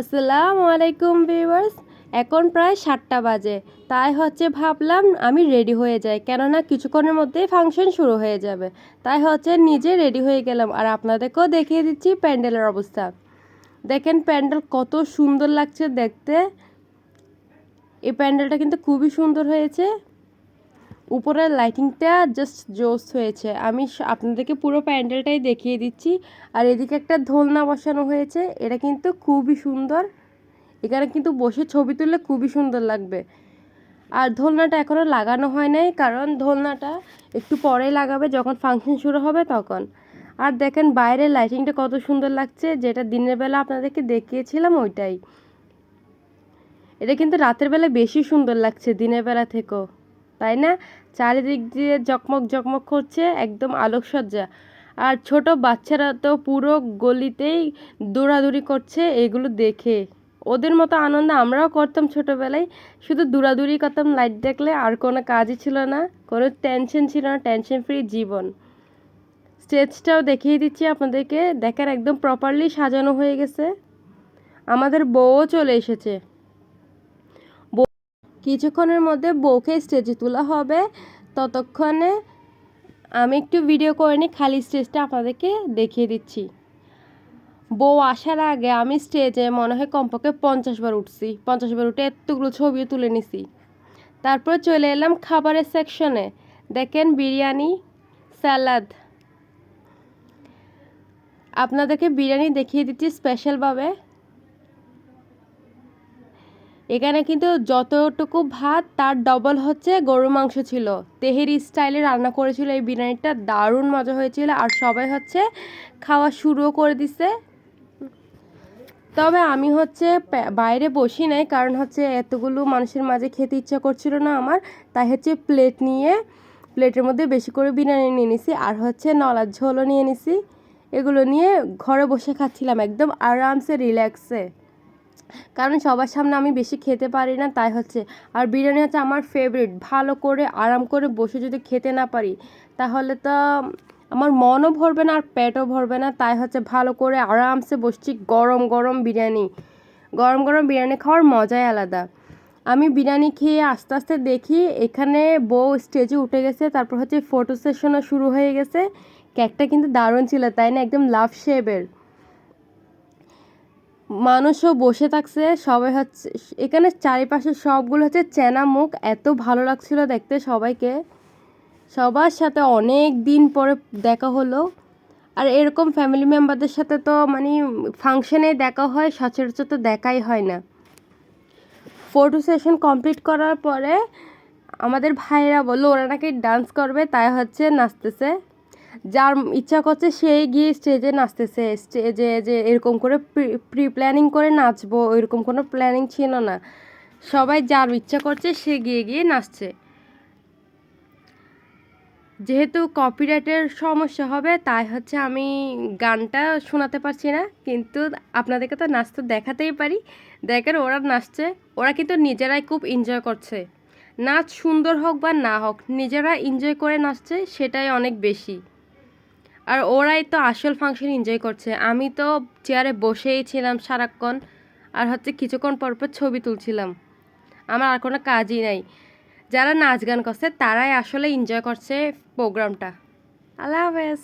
আসসালামু আলাইকুম ভিউয়ার্স, এখন প্রায় সাতটা বাজে। তাই হচ্ছে ভাবলাম আমি রেডি হয়ে যাই, কেননা কিছুক্ষণের মধ্যেই ফাংশন শুরু হয়ে যাবে। তাই হচ্ছে নিজে রেডি হয়ে গেলাম আর আপনাদেরকেও দেখিয়ে দিচ্ছি প্যান্ডেলের অবস্থা। দেখেন প্যান্ডেল কত সুন্দর লাগছে দেখতে। এই প্যান্ডেলটা কিন্তু খুবই সুন্দর হয়েছে। উপরের লাইটিংটা জাস্ট জোস হয়েছে। আমি আপনাদেরকে পুরো প্যান্ডেলটাই দেখিয়ে দিচ্ছি। আর এদিকে একটা ধোলনা বসানো হয়েছে। এটা কিন্তু খুবই সুন্দর। এখানে কিন্তু বসে ছবি তুললে খুবই সুন্দর লাগবে। আর ধোলনাটা এখনও লাগানো হয় নাই, কারণ ধোলনাটা একটু পরে লাগাবে, যখন ফাংশন শুরু হবে তখন। আর দেখেন বাইরের লাইটিংটা কত সুন্দর লাগছে, যেটা দিনের বেলা আপনাদেরকে দেখিয়েছিলাম ওইটাই। এটা কিন্তু রাতের বেলা বেশি সুন্দর লাগছে, দিনের বেলা থেকেও। তাই না? চারিদিক দিয়ে জকমক জকমক করছে, একদম আলোকসজ্জা। আর ছোট বাচ্চারা তো পুরো গলিতেই দৌড়াদৌড়ি করছে এগুলো দেখে। ওদের মতো আনন্দ আমরাও করতাম ছোটোবেলায়। শুধু দৌড়াদৌড়ি করতাম লাইট দেখলে আর কোনো কাজই ছিল না, কোনো টেনশন ছিল না টেনশন ফ্রি জীবন। স্টেজটাও দেখিয়ে দিচ্ছি আপনাদেরকে। দেখার একদম প্রপারলি সাজানো হয়ে গেছে। আমাদের বউও চলে এসেছে। কিছুক্ষণের মধ্যে বউকে স্টেজে তোলা হবে। ততক্ষণে আমি একটু ভিডিও করে নিই, খালি স্টেজটা আপনাদেরকে দেখিয়ে দিচ্ছি। বউ আসার আগে আমি স্টেজে মনে হয় কমপক্ষে পঞ্চাশ বার উঠছি। পঞ্চাশ বার উঠে এতগুলো ছবিও তুলে নিছি। তারপর চলে এলাম খাবারের সেকশনে দেখেন বিরিয়ানি স্যালাদ আপনাদেরকে বিরিয়ানি দেখিয়ে দিচ্ছি স্পেশালভাবে এখানে কিন্তু যতটুকু ভাত, তার ডবল হচ্ছে গরু মাংস ছিল। তেহেরি স্টাইলে রান্না করেছিল এই বিরিয়ানিটা, দারুণ মজা হয়েছিল। আর সবাই হচ্ছে খাওয়া শুরুও করে দিছে। তবে আমি হচ্ছে বাইরে বসি নাই, কারণ হচ্ছে এতগুলো মানুষের মাঝে খেতে ইচ্ছা করছিল না আমার। তাই হচ্ছে প্লেট নিয়ে প্লেটের মধ্যে বেশি করে বিরিয়ানি নিয়ে নিছি। আর হচ্ছে নলার ঝোলও নিয়ে নিছি। এগুলো নিয়ে ঘরে বসে খাচ্ছিলাম একদম আরামসে রিল্যাক্সে কারণ সবার সামনে আমি বেশি খেতে পারি না, তাই হচ্ছে। আর বিরিয়ানি হচ্ছে আমার ফেভারিট ভালো করে, আরাম করে বসে যদি খেতে না পারি, তাহলে তো আমার মনও ভরবে না আর পেটও ভরবে না। তাই হচ্ছে ভালো করে আরামসে বসছি গরম গরম বিরিয়ানি। গরম গরম বিরিয়ানি খাওয়ার মজাই আলাদা। আমি বিরিয়ানি খেয়ে আস্তে আস্তে দেখি এখানে বউ স্টেজে উঠে গেছে, তারপর হচ্ছে ফটো সেশনও শুরু হয়ে গেছে। কেকটা কিন্তু দারুণ ছিল, তাই না? একদম লাভ শেপের মানুষও বসে থাকছে, সবাই হচ্ছে, এখানে চারিপাশে সবগুলো হচ্ছে চেনা মুখ, এত ভালো লাগছিল দেখতে সবাইকে। সবার সাথে অনেক দিন পরে দেখা হলো। আর এরকম ফ্যামিলি মেম্বারদের সাথে তো মানে ফাংশনে দেখা হয়, সচরাচর তো দেখাই হয় না। ফটো সেশন কমপ্লিট করার পরে আমাদের ভাইরা বলল, ওরা নাকি ডান্স করবে, তাই হচ্ছে নাচতেছে। যার ইচ্ছা করছে সেই গিয়ে স্টেজে নাচতেছে। স্টেজে যে এরকম করে প্রি প্ল্যানিং করে নাচবো এরকম কোনো প্ল্যানিং ছিল না। সবাই যার ইচ্ছা করছে সে গিয়ে গিয়ে নাচছে। যেহেতু কপিরাইটের সমস্যা হবে, তাই হচ্ছে আমি গানটা শোনাতে পারছি না। কিন্তু আপনাদেরকে তো নাচতে দেখাতেই পারি। দেখেন ওরা নাচছে, ওরা কিন্তু নিজেরাই খুব এনজয় করছে। নাচ সুন্দর হোক বা না হোক, নিজেরা এনজয় করে নাচছে, সেটাই অনেক বেশি। আর ওরাই তো আসল ফাংশন এনজয় করছে। আমি তো চেয়ারে বসেই ছিলাম সারাক্ষণ, আর হচ্ছে কিছুক্ষণ পর পর ছবি তুলছিলাম। আমার আর কোনো কাজই নাই। যারা নাচ গান করছে, তারাই আসলে এনজয় করছে প্রোগ্রামটা আল্লাহ হাফেজ।